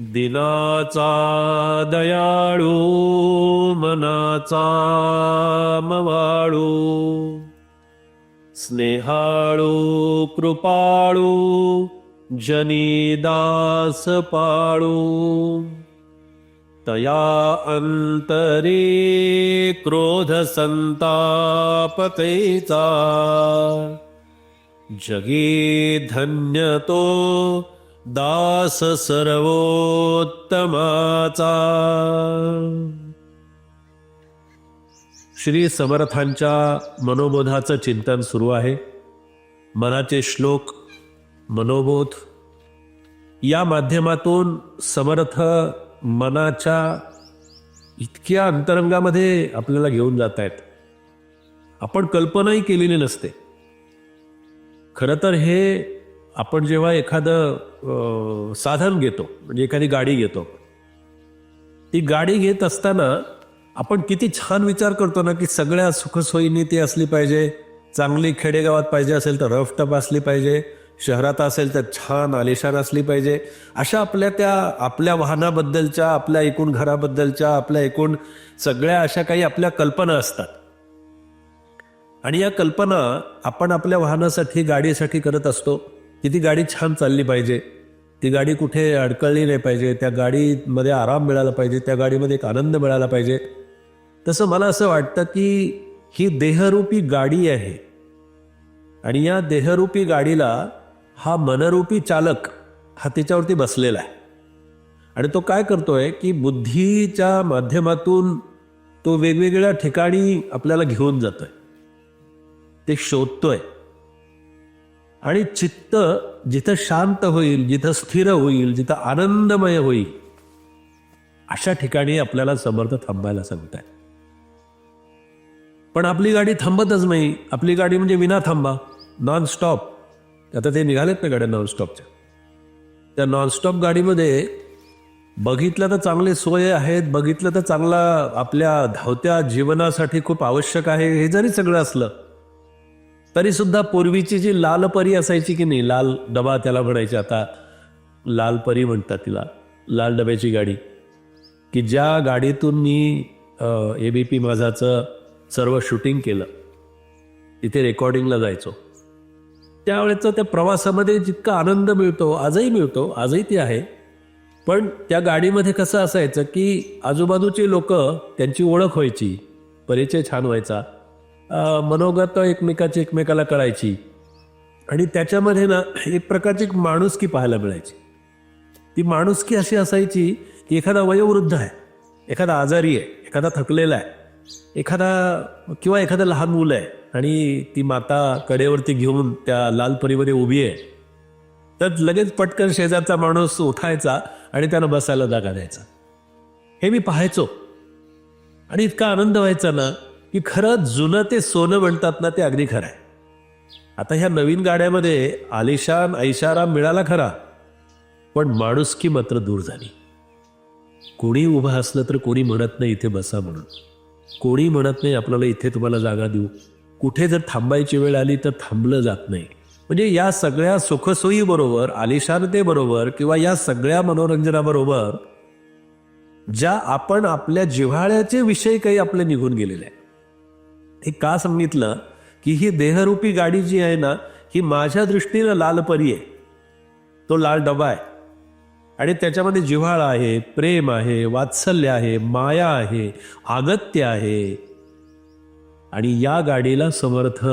दिनाचा दयाळू मनाचा मवाळू स्नेहाळू कृपाळू जनी दास पाळू. तया अंतरी क्रोध संतापतेचा जगी धन्य तो दास सर्वोत्तमाचा. श्री समर्थांच्या मनोबोधाचं चिंतन सुरू आहे. मनाचे श्लोक मनोबोध. या माध्यमातून समर्थ मनाच्या इतक्या अंतरंगामध्ये आपल्याला घेऊन जात आहेत आपण कल्पनाही केलेली नसते. खरं तर हे आपण जेव्हा एखादं साधन घेतो म्हणजे एखादी गाडी घेतो ती गाडी घेत असताना आपण किती छान विचार करतो ना की सगळ्या सुखसोयींनी ती असली पाहिजे चांगली खेडेगावात पाहिजे असेल तर रफ टप असली पाहिजे शहरात असेल तर छान आलिशान असली पाहिजे अशा आपल्या त्या आपल्या वाहनाबद्दलच्या आपल्या एकूण घराबद्दलच्या आपल्या एकूण सगळ्या अशा काही आपल्या कल्पना असतात. आणि या कल्पना आपण आपल्या वाहनासाठी गाडीसाठी करत असतो. की ती गाडी छान चालली पाहिजे. ती गाडी कुठे अडकळली नाही पाहिजे. त्या गाडीमध्ये आराम मिळाला पाहिजे. त्या गाडीमध्ये एक आनंद मिळाला पाहिजे. तसं मला असं वाटतं की ही देहरूपी गाडी आहे. आणि या देहरूपी गाडीला हा मनरूपी चालक हा तिच्यावरती बसलेला आहे. आणि तो काय करतोय की बुद्धीच्या माध्यमातून तो वेगवेगळ्या ठिकाणी आपल्याला घेऊन जातोय. ते शोधतोय. आणि चित्त जिथं शांत होईल जिथं स्थिर होईल जिथं आनंदमय होईल अशा ठिकाणी आपल्याला समर्थ थांबायला सांगताय. पण आपली गाडी थांबतच नाही. आपली गाडी म्हणजे विना थांबा नॉनस्टॉप आता ते निघालेत ना गाड्या नॉनस्टॉपच्या त्या नॉनस्टॉप गाडीमध्ये बघितलं तर चांगले सोय आहेत बघितलं तर चांगला आपल्या धावत्या जीवनासाठी खूप आवश्यक आहे हे जरी सगळं असलं तरी सुद्धा पूर्वीची जी लाल परी असायची की नाही लाल डबा त्याला म्हणायचे आता लाल परी म्हणतात तिला लाल डब्याची गाडी. की ज्या गाडीतून मी ए बी पी माझाचं सर्व शूटिंग केलं तिथे रेकॉर्डिंगला जायचो. त्यावेळेचा त्या प्रवासामध्ये जितका आनंद मिळतो आजही मिळतो आजही ती आहे. पण त्या गाडीमध्ये कसं असायचं की आजूबाजूची लोक त्यांची ओळख व्हायची परिचय छान व्हायचा. मनोगत एकमेकाची एकमेकाला कळायची. आणि त्याच्यामध्ये ना एक प्रकारची एक माणुसकी पाहायला मिळायची. ती माणुसकी अशी असायची की एखादा वयोवृद्ध आहे एखादा आजारी आहे एखादा थकलेला आहे एखादा किंवा एखादं लहान मुलं आहे आणि ती माता कडेवरती घेऊन त्या लाल परीमध्ये उभी आहे. तर लगेच पटकन शेजारचा माणूस उठायचा आणि त्यानं बसायला जागा द्यायचा हे मी पाहायचो. आणि इतका आनंद व्हायचा ना की खरं जुनं ते सोनं म्हणतात ना ते अगदी खरं आहे. आता ह्या नवीन गाड्यामध्ये आलिशान ऐशाराम मिळाला खरा पण माणुसकी मात्र दूर झाली. कोणी उभं असलं तर कोणी म्हणत नाही इथे बसा म्हणून. कोणी म्हणत नाही आपल्याला इथे तुम्हाला जागा देऊ. कुठे जर थांबायची वेळ आली तर थांबलं जात नाही. म्हणजे या सगळ्या सुखसोयीबरोबर आलिशानतेबरोबर किंवा या सगळ्या मनोरंजनाबरोबर ज्या आपण आपल्या जिव्हाळ्याचे विषय काही आपले निघून गेलेले आहे हे का सांगितलं? की ही देहरूपी गाडी जी आहे ना ही माझ्या दृष्टीनं लाल परी आहे. तो लाल डबा आहे. आणि त्याच्यामध्ये जिव्हाळा आहे प्रेम आहे वात्सल्य आहे माया आहे आगत्य आहे. आणि या गाडीला समर्थ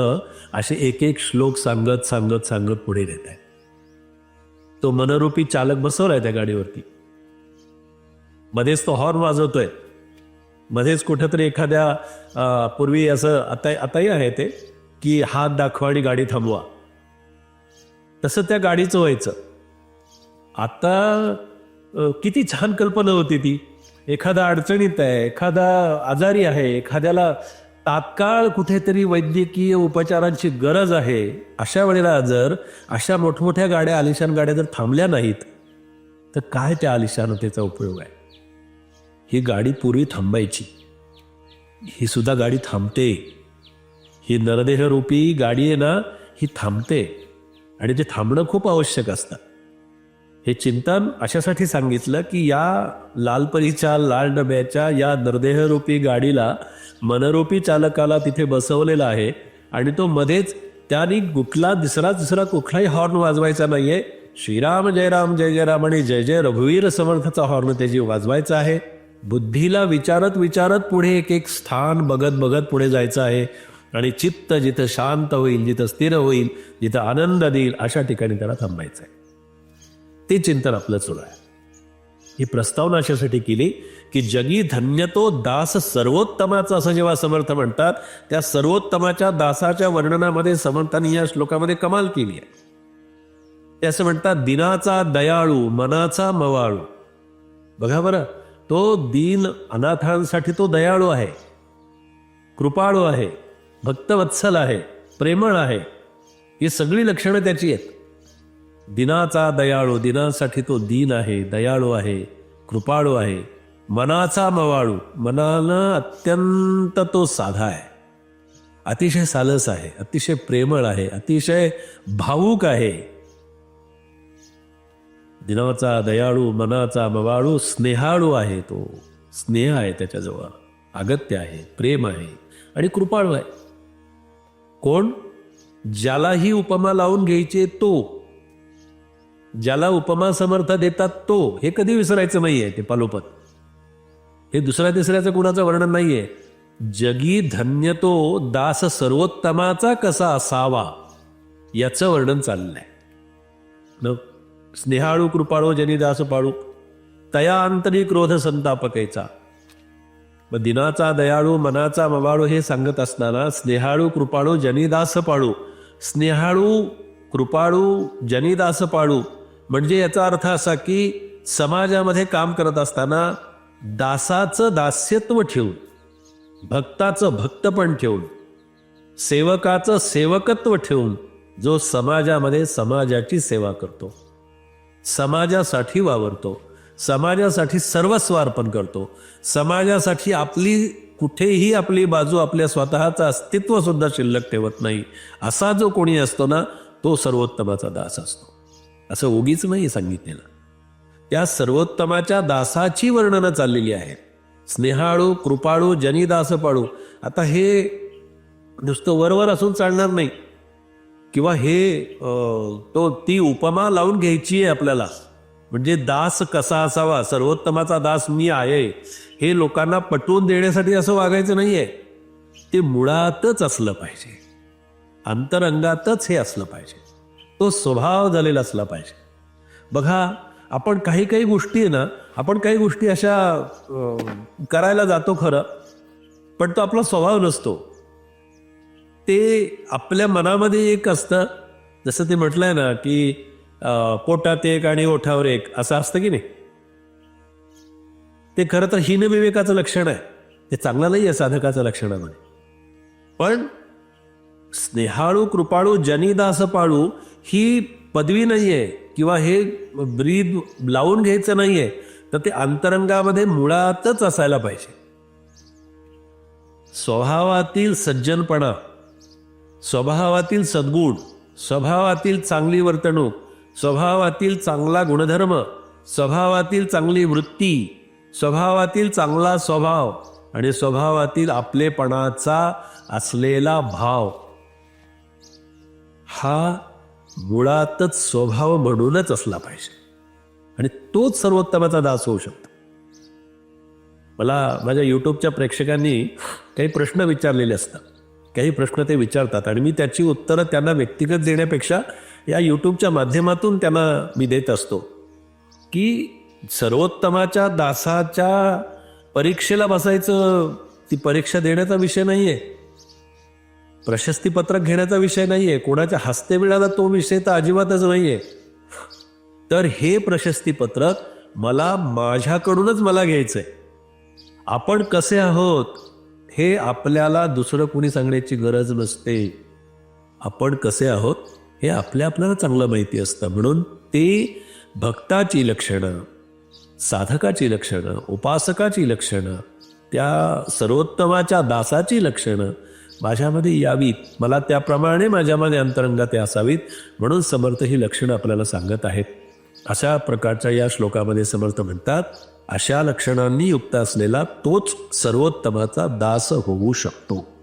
असे एक एक श्लोक सांगत सांगत सांगत पुढे नेत आहे. तो मनरूपी चालक बसवलाय त्या गाडीवरती. मध्येच तो हॉर्न वाजवतोय. मध्येच कुठंतरी एखाद्या पूर्वी असं आता आताही आहे ते की हात दाखवा आणि गाडी थांबवा. तसं त्या गाडीचं व्हायचं. आता किती छान कल्पना होती ती. एखादा अडचणीत आहे एखादा आजारी आहे एखाद्याला तात्काळ कुठेतरी वैद्यकीय उपचारांची गरज आहे अशा वेळेला जर अशा मोठमोठ्या गाड्या आलिशान गाड्या जर थांबल्या नाहीत तर काय त्या आलिशानतेचा उपयोग आहे? ही गाडी पूर्वी थांबायची. ही सुद्धा गाडी थांबते. ही नरदेहरूपी गाडी आहे ना ही थांबते. आणि ते थांबणं खूप आवश्यक असतं. हे चिंतन अशासाठी सांगितलं की या लालपरीच्या लाल डब्याच्या या नरदेहरूपी गाडीला मनरूपी चालकाला तिथे बसवलेलं आहे आणि तो मध्येच त्याने कुठला दुसरा दुसरा कुठलाही हॉर्न वाजवायचा नाहीये. श्रीराम जयराम जय जयराम आणि जय जय रघुवीर समर्थाचा हॉर्न त्याची वाजवायचा आहे. बुद्धीला विचारत विचारत पुढे एक एक स्थान बघत बघत पुढे जायचं आहे. आणि चित्त जिथं शांत होईल जिथं स्थिर होईल जिथं आनंद देईल अशा ठिकाणी त्याला थांबायचं आहे ते चिंतन आपलं सुरू आहे. ही प्रस्तावना अशासाठी केली की जगी धन्यतो दास सर्वोत्तमाचं असं जेव्हा समर्थ म्हणतात त्या सर्वोत्तमाच्या दासाच्या वर्णनामध्ये समर्थांनी या श्लोकामध्ये कमाल केली आहे. ते असं म्हणतात दिनाचा दयाळू मनाचा मवाळू. बघा बरं तो दीन अनाथांसाठी तो दयाळू आहे कृपाळू आहे भक्तवत्सल आहे प्रेमळ आहे. ही सगळी लक्षणं त्याची आहेत. दिनाचा दयाळू दिनासाठी तो दीन आहे दयाळू आहे कृपाळू आहे. मनाचा मवाळू मनानं अत्यंत तो साधा आहे. अतिशय सालस आहे अतिशय प्रेमळ आहे अतिशय भावूक आहे. दिनाचा दयाळू मनाचा मवाळू स्नेहाळू आहे तो. स्नेह आहे त्याच्याजवळ. अगत्य आहे प्रेम आहे आणि कृपाळू आहे. कोण? ज्यालाही उपमा लावून घ्यायचे तो. ज्याला उपमा समर्थ देतात तो. हे कधी विसरायचं नाहीये ते पालोपत. हे दुसऱ्या तिसऱ्याचं कुणाचं वर्णन नाहीये. जगी धन्य तो दास सर्वोत्तमाचा कसा असावा? याचं वर्णन चाललंय. न स्नेहाळू कृपाळू जनी दास पाळू. तया अंतरी क्रोध संतापकेचा. मग दिनाचा दयाळू मनाचा मवाळू हे सांगत असताना स्नेहाळू कृपाळू जनिदास पाळू. स्नेहाळू कृपाळू जनिदास पाळू. म्हणजे याचा अर्थ असा की समाजामध्ये काम करत असताना दासाचं दास्यत्व ठेवून भक्ताचं भक्तपण ठेवून सेवकाचं सेवकत्व ठेवून जो समाजामध्ये समाजाची सेवा करतो. समाजासाठी वावरतो. समाजासाठी सर्वस्व अर्पण करतो. समाजासाठी आपली कुठेही आपली बाजू आपल्या स्वतःचं अस्तित्व सुद्धा शिल्लक ठेवत नाही. असा जो कोणी असतो ना तो सर्वोत्तमाचा दास असतो. असं उगीच नाही सांगितलेलं. त्या सर्वोत्तमाच्या दासाची वर्णनं चाललेली आहेत. स्नेहाळू कृपाळू जनिदास पाळू आता हे नुसतं वरवर असून चालणार नाही. किंवा हे तो ती उपमा लावून घ्यायची आहे आपल्याला. म्हणजे दास कसा असावा? सर्वोत्तमाचा दास मी आहे. हे लोकांना पटवून देण्यासाठी असं वागायचं नाहीये. ते मुळातच असलं पाहिजे. अंतरंगातच हे असलं पाहिजे. तो स्वभाव झालेला असला पाहिजे. बघा आपण काही काही गोष्टी आहे ना आपण काही गोष्टी अशा करायला जातो खरं पण तो आपला स्वभाव नसतो. ते आपल्या मनामध्ये एक असतं. जसं ते म्हटलंय ना की पोटात एक आणि ओठावर एक असं असतं की नाही? ते खरं तर हीन विवेकाचं लक्षण आहे. ते चांगलं नाही आहे साधकाचं लक्षणामध्ये पण स्नेहाळू कृपाळू जनिदास पाळू ही पदवी नाही आहे किंवा हे ब्रीद लावून घ्यायचं नाही आहे तर ते अंतरंगामध्ये मुळातच असायला पाहिजे. स्वभावातील सज्जनपणा स्वभावातील सद्गुण स्वभावातील चांगली वर्तणूक स्वभावातील चांगला गुणधर्म स्वभावातील चांगली वृत्ती स्वभावातील चांगला स्वभाव आणि स्वभावातील आपलेपणाचा असलेला भाव. हा मुळातच स्वभाव म्हणूनच असला पाहिजे. आणि तोच सर्वोत्तमाचा दास होऊ शकतो. मला माझ्या यूट्यूबच्या प्रेक्षकांनी काही प्रश्न विचारलेले असतात. काही प्रश्न ते विचारतात. आणि मी त्याची उत्तरं त्यांना व्यक्तिगत देण्यापेक्षा या यूट्यूबच्या माध्यमातून त्यांना मी देत असतो. की सर्वोत्तमाच्या दासाच्या परीक्षेला बसायचं ती परीक्षा देण्याचा विषय नाही आहे प्रशस्तीपत्रक घेण्याचा विषय नाही आहे कोणाच्या हस्ते मिळाला तो विषय तर अजिबातच नाही आहे तर हे प्रशस्तीपत्रक मला माझ्याकडूनच मला घ्यायचं आहे आपण कसे आहोत? हे आपल्याला दुसरं कोणी सांगण्याची गरज नसते. आपण कसे आहोत हे आपल्या आपल्याला चांगलं माहिती असतं. म्हणून ते भक्ताची लक्षणं साधकाची लक्षणं उपासकाची लक्षणं त्या सर्वोत्तमाच्या दासाची लक्षणं माझ्यामध्ये यावीत. मला त्याप्रमाणे माझ्यामध्ये अंतरंगात ते असावीत. म्हणून समर्थ ही लक्षणं आपल्याला सांगत आहेत. अशा प्रकारच्या या श्लोकामध्ये समर्थ म्हणतात अशा लक्षणांनी युक्त असलेला तोच सर्वोत्तमाचा दास होऊ शकतो.